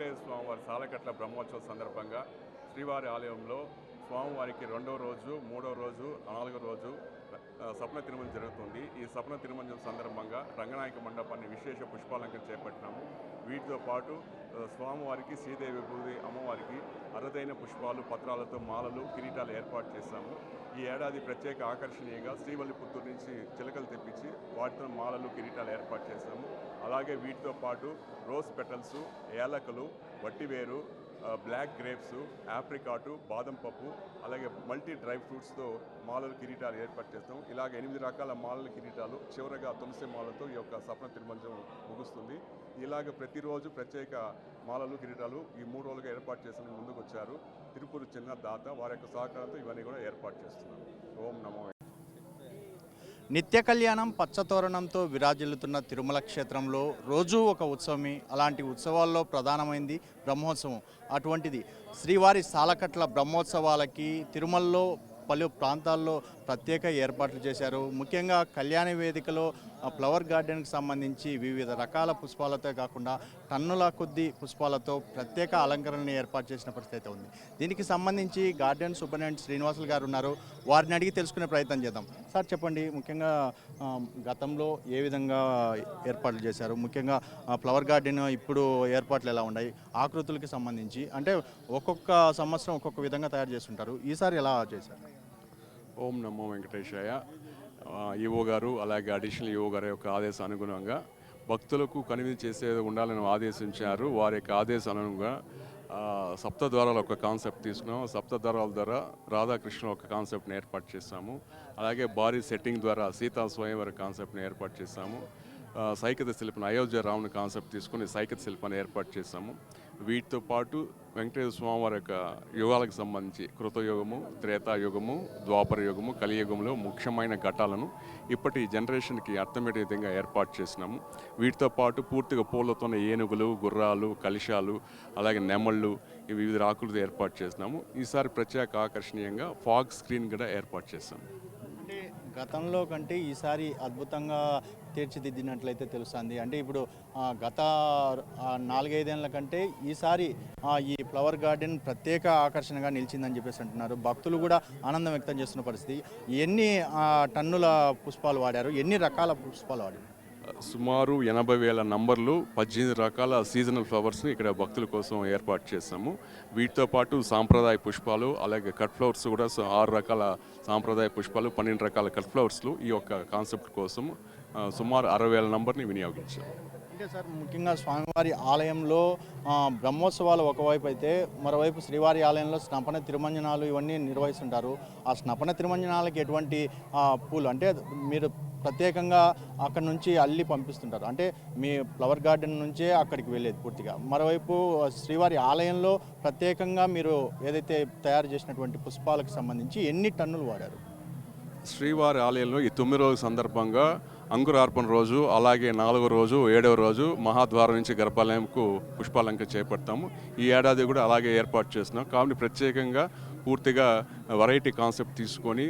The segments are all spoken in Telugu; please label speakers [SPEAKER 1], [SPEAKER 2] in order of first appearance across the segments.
[SPEAKER 1] వెంకటేశ్వర స్వామివారి సాలకట్ల బ్రహ్మోత్సవ సందర్భంగా శ్రీవారి ఆలయంలో స్వామివారికి రెండో రోజు మూడో రోజు నాలుగో రోజు సప్న తిరుమల జరుగుతుంది. ఈ సప్న తిరుమల సందర్భంగా రంగనాయక మండపాన్ని విశేష పుష్పాలంకరణ చేపట్టినాము. వీటితో పాటు స్వామివారికి శ్రీదేవి భూది అమ్మవారికి అరుదైన పుష్పాలు పత్రాలతో మాలలు కిరీటాలు ఏర్పాటు చేశాము. ఈ ఏడాది ప్రత్యేక ఆకర్షణీయంగా శ్రీవల్లిపుత్తూరు నుంచి చిలకలు తెప్పించి వాటితో మాలలు కిరీటాలు ఏర్పాటు చేశాము. అలాగే వీటితో పాటు రోజ్ పెటల్స్ ఏలకలు వట్టివేరు బ్లాక్ గ్రేప్స్ ఆప్రికాటు బాదం పప్పు అలాగే మల్టీ డ్రై ఫ్రూట్స్తో మాలలు కిరీటాలు ఏర్పాటు చేస్తాం. ఇలాగ ఎనిమిది రకాల మాలల కిరీటాలు చివరగా తులసి మాలతో ఈ యొక్క సప్న తిరుమంజం ముగుస్తుంది. ఇలాగ ప్రతిరోజు ప్రత్యేక మాలలు కిరీటాలు ఈ మూడు రోజులుగా ఏర్పాటు చేసిన ముందుకు వచ్చారు తిరుపూరు చిన్న దాత వారి యొక్క సహకారంతో ఇవన్నీ కూడా ఏర్పాటు చేస్తున్నాం. ఓం నమో
[SPEAKER 2] నిత్య కళ్యాణం పచ్చతోరణంతో విరాజిల్లుతున్న తిరుమల క్షేత్రంలో రోజూ ఒక ఉత్సవమే. అలాంటి ఉత్సవాల్లో ప్రధానమైంది బ్రహ్మోత్సవం. అటువంటిది శ్రీవారి సాలకట్ల బ్రహ్మోత్సవాలకి తిరుమలలో పలు ప్రాంతాల్లో ప్రత్యేక ఏర్పాట్లు చేశారు. ముఖ్యంగా కళ్యాణ వేదికలో ఫ్లవర్ గార్డెన్కి సంబంధించి వివిధ రకాల పుష్పాలతో కాకుండా టన్నుల కొద్ది పుష్పాలతో ప్రత్యేక అలంకరణను ఏర్పాటు చేసిన పరిస్థితి ఉంది. దీనికి సంబంధించి గార్డెన్ సూపరింటెండెంట్ శ్రీనివాసులు గారు ఉన్నారు. వారిని అడిగి తెలుసుకునే ప్రయత్నం చేద్దాం. సార్ చెప్పండి. ముఖ్యంగా గతంలో ఏ విధంగా ఏర్పాట్లు చేశారు? ముఖ్యంగా ఫ్లవర్ గార్డెన్ ఇప్పుడు ఏర్పాట్లు ఎలా ఉన్నాయి? ఆకృతులకి సంబంధించి. అంటే ఒక్కొక్క సంవత్సరం ఒక్కొక్క విధంగా తయారు చేస్తుంటారు. ఈసారి ఎలా చేశారు?
[SPEAKER 1] ఓం నమో వెంకటేశాయ. ఆ, ఈవో గారు అలాగే అడిషనల్ ఈవో గారి యొక్క ఆదేశం అనుగుణంగా భక్తులకు కనివి చేసేది ఉండాలని ఆదేశించారు. వారి యొక్క ఆదేశం అనుగుణంగా సప్త ద్వారాల ఒక కాన్సెప్ట్ తీసుకున్నాము సప్త ద్వారాల ద్వారా రాధాకృష్ణ ఒక కాన్సెప్ట్ని ఏర్పాటు చేశాము. అలాగే భారీ సెట్టింగ్ ద్వారా సీతా స్వయంవర కాన్సెప్ట్ని ఏర్పాటు చేశాము. సైకత శిల్పం అయోధ్య రాముని కాన్సెప్ట్ తీసుకుని సైకత శిల్పాన్ని ఏర్పాటు చేశాము. వీటితో పాటు వెంకటేశ్వర స్వామి వారి యొక్క యుగాలకు సంబంధించి కృతయుగము త్రేతాయుగము ద్వాపర యుగము కలియుగంలో ముఖ్యమైన ఘటాలను ఇప్పటి జనరేషన్కి అర్థమయ్యే విధంగా ఏర్పాటు చేసినాము. వీటితో పాటు పూర్తిగా పూలతోనే ఏనుగులు గుర్రాలు కలిశాలు అలాగే నెమళ్ళు ఈ వివిధ ఆకులతో ఏర్పాటు చేసినాము. ఈసారి ప్రత్యేక ఆకర్షణీయంగా ఫాగ్ స్క్రీన్ కూడా ఏర్పాటు చేశాము.
[SPEAKER 2] గతంలో కంటే ఈసారి అద్భుతంగా తీర్చిదిద్దినట్లయితే తెలుస్తుంది. అంటే ఇప్పుడు గత నాలుగైదేళ్ళ నాలుగైదేళ్ళ కంటే ఈసారి ఈ ఫ్లవర్ గార్డెన్ ప్రత్యేక ఆకర్షణగా నిలిచిందని చెప్పేసి అంటున్నారు. భక్తులు కూడా ఆనందం వ్యక్తం చేస్తున్న పరిస్థితి. ఎన్ని టన్నుల పుష్పాలు వాడారు? ఎన్ని రకాల పుష్పాలు వాడారు?
[SPEAKER 1] సుమారు ఎనభై వేల నంబర్లు పద్దెనిమిది రకాల సీజనల్ ఫ్లవర్స్ని ఇక్కడ భక్తుల కోసం ఏర్పాటు చేసాము వీటితో పాటు సాంప్రదాయ పుష్పాలు అలాగే కట్ ఫ్లవర్స్ కూడా ఆరు రకాల సాంప్రదాయ పుష్పాలు పన్నెండు రకాల కట్ ఫ్లవర్స్లు ఈ యొక్క కాన్సెప్ట్ కోసం సుమారు అరవై వేల నంబర్ని వినియోగించాము.
[SPEAKER 2] అంటే సార్ ముఖ్యంగా స్వామివారి ఆలయంలో బ్రహ్మోత్సవాలు ఒకవైపు అయితే మరోవైపు శ్రీవారి ఆలయంలో స్నపన తిరుమంజనాలు ఇవన్నీ నిర్వహిస్తుంటారు. ఆ స్నపన తిరుమంజనాలకి ఎటువంటి పూలు అంటే మీరు ప్రత్యేకంగా అక్కడ నుంచి అల్లి పంపిస్తుంటారు. అంటే మీ ఫ్లవర్ గార్డెన్ నుంచే అక్కడికి వెళ్ళేది పూర్తిగా. మరోవైపు శ్రీవారి ఆలయంలో ప్రత్యేకంగా మీరు ఏదైతే తయారు చేసినటువంటి పుష్పాలకు సంబంధించి ఎన్ని టన్నులు వాడారు?
[SPEAKER 1] శ్రీవారి ఆలయంలో ఈ తొమ్మిది రోజు సందర్భంగా అంకురార్పణ రోజు అలాగే నాలుగో రోజు ఏడవ రోజు మహాద్వారం నుంచి గర్భాలయంకు పుష్పాలంక చేపడతాము. ఈ ఏడాది కూడా అలాగే ఏర్పాటు చేస్తున్నాం. కాబట్టి ప్రత్యేకంగా పూర్తిగా వెరైటీ కాన్సెప్ట్ తీసుకొని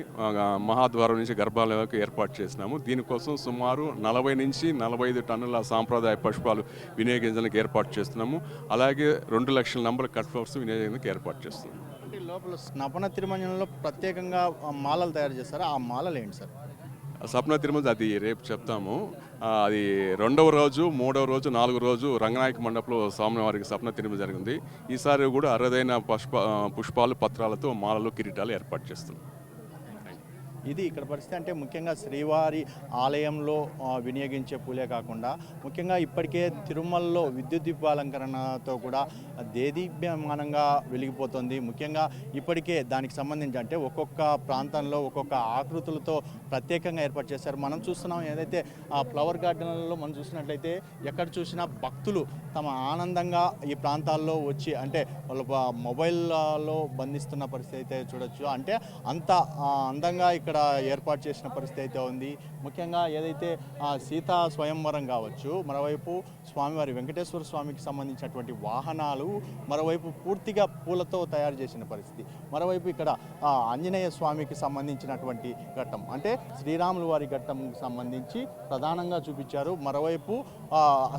[SPEAKER 1] మహాద్వారం నుంచి గర్భాలయంకు ఏర్పాటు చేసినాము దీనికోసం సుమారు నలభై నుంచి నలభై ఐదు టన్నుల సాంప్రదాయ పుష్పాలు వినియోగించడానికి ఏర్పాటు చేస్తున్నాము. అలాగే రెండు లక్షల నంబర్ కట్ ఫ్లవర్స్ వినియోగించడానికి ఏర్పాటు చేస్తున్నాము.
[SPEAKER 2] లోపల స్నపన తిరుమంజనంలో ప్రత్యేకంగా మాలలు తయారు చేస్తారు? ఆ మాలలు ఏంటి సార్
[SPEAKER 1] సప్న తిరుమల అది రేపు చెప్తాము. అది రెండవ రోజు మూడవ రోజు నాలుగో రోజు రంగనాయక మండపంలో స్వామివారికి సప్న తిరుమల జరిగింది. ఈసారి కూడా అరుదైన పుష్ప పుష్పాలు పత్రాలతో మాలలు కిరీటాలు ఏర్పాటు చేస్తున్నాం.
[SPEAKER 2] ఇది ఇక్కడ పరిస్థితి అంటే ముఖ్యంగా శ్రీవారి ఆలయంలో వినియోగించే పూలే కాకుండా ముఖ్యంగా ఇప్పటికే తిరుమలలో విద్యుత్ దీపాలంకరణతో కూడా దేదీప్యమానంగా వెలిగిపోతుంది. ముఖ్యంగా ఇప్పటికే దానికి సంబంధించి అంటే ఒక్కొక్క ప్రాంతంలో ఒక్కొక్క ఆకృతులతో ప్రత్యేకంగా ఏర్పాటు చేశారు. మనం చూస్తున్నాం ఏదైతే ఆ ఫ్లవర్ గార్డెన్లలో మనం చూసినట్లయితే ఎక్కడ చూసినా భక్తులు తమ ఆనందంగా ఈ ప్రాంతాల్లో వచ్చి అంటే వాళ్ళ మొబైల్లో బంధిస్తున్న పరిస్థితి అయితే చూడొచ్చు. అంటే అంత అందంగా ఇక్కడ ఇక్కడ ఏర్పాటు చేసిన పరిస్థితి అయితే ఉంది. ముఖ్యంగా ఏదైతే సీతా స్వయంవరం కావచ్చు మరోవైపు స్వామివారి వెంకటేశ్వర స్వామికి సంబంధించినటువంటి వాహనాలు మరోవైపు పూర్తిగా పూలతో తయారు చేసిన పరిస్థితి. మరోవైపు ఇక్కడ ఆంజనేయ స్వామికి సంబంధించినటువంటి ఘట్టం అంటే శ్రీరాములు వారి ఘట్టంకి సంబంధించి ప్రధానంగా చూపించారు. మరోవైపు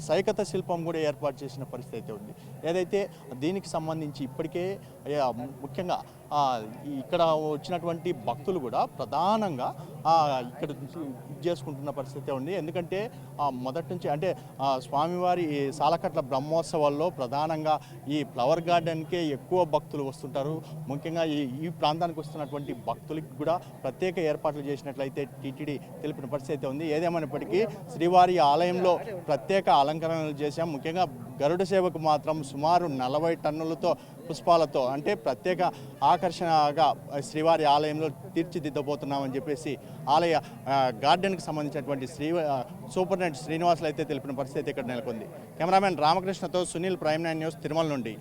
[SPEAKER 2] సైకత శిల్పం కూడా ఏర్పాటు చేసిన పరిస్థితి అయితే ఉంది. ఏదైతే దీనికి సంబంధించి ఇప్పటికే ముఖ్యంగా ఇక్కడ వచ్చినటువంటి భక్తులు కూడా ప్రధానంగా ఇక్కడ నుంచి చేసుకుంటున్న పరిస్థితి ఉంది. ఎందుకంటే ఆ, మొదటి నుంచి అంటే స్వామివారి సాలకట్ల బ్రహ్మోత్సవాల్లో ప్రధానంగా ఈ ఫ్లవర్ గార్డెన్కే ఎక్కువ భక్తులు వస్తుంటారు. ముఖ్యంగా ఈ ఈ ప్రాంతానికి వస్తున్నటువంటి భక్తులకి కూడా ప్రత్యేక ఏర్పాట్లు చేసినట్లయితే టీటీడీ తెలిపిన పరిస్థితి ఉంది. ఏదేమైనప్పటికీ శ్రీవారి ఆలయంలో ప్రత్యేక అలంకరణలు చేశాం. ముఖ్యంగా గరుడ సేవకు మాత్రం సుమారు నలభై టన్నులతో పుష్పాలతో అంటే ప్రత్యేక ఆకర్షణగా శ్రీవారి ఆలయంలో తీర్చిదిద్దబోతున్నామని చెప్పేసి ఆలయ గార్డెన్కి సంబంధించినటువంటి శ్రీ సూపరింటెండెంట్ శ్రీనివాసులు అయితే తెలిపిన పరిస్థితి ఇక్కడ నెలకొంది. Cameraman రామకృష్ణతో Sunil prime nine news Tirumala నుండి.